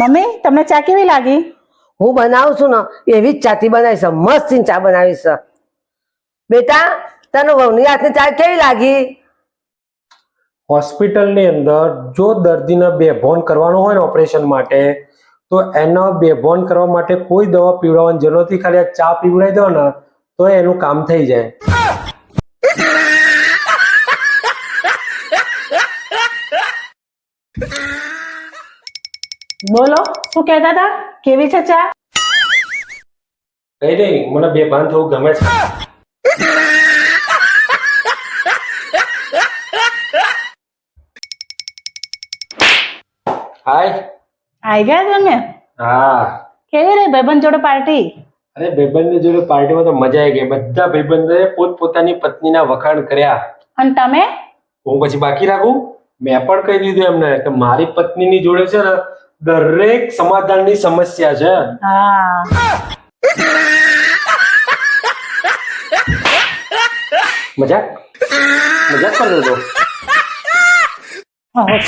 Mummy તમને ચા કેવી લાગી? હું બનાવું છું ને એવી જ ચાથી બનાવીશ મસ્ત ચા બનાવીશ બેટા તને વહુની હાથની ચા કેવી લાગી? હોસ્પિટલની અંદર જો દર્દીને બેભોન કરવાનો હોય ને ઓપરેશન માટે તો એનો બેભોન કરવા માટે કોઈ દવા પીવડાવવાની જરૂર નથી. ખાલી આ ચા પીવડાવી દો ને તો એનું કામ થઈ જાય. બોલો શું કહેતા હતા? કેવી છે ચા? કઈ નહીં મને બેભાન થવું ગમે છે. હાય. આઈ ગયા તમે? હા. કેવી રે ભાઈબંધ જોડે પાર્ટી? અરે ભાઈબંધ જોડે પાર્ટીમાં તો મજા આવી ગઈ. બધા ભાઈબંધોએ પોતપોતાની પત્નીના વખાણ કર્યા. અને તમે? હું પછી બાકી રાખું? મેં પણ કહી દીધું એમને કે મારી પત્નીની જોડે છે ને દરેક સમાધાનની સમસ્યા છે. મજાક? મજાક કરો ઓહો.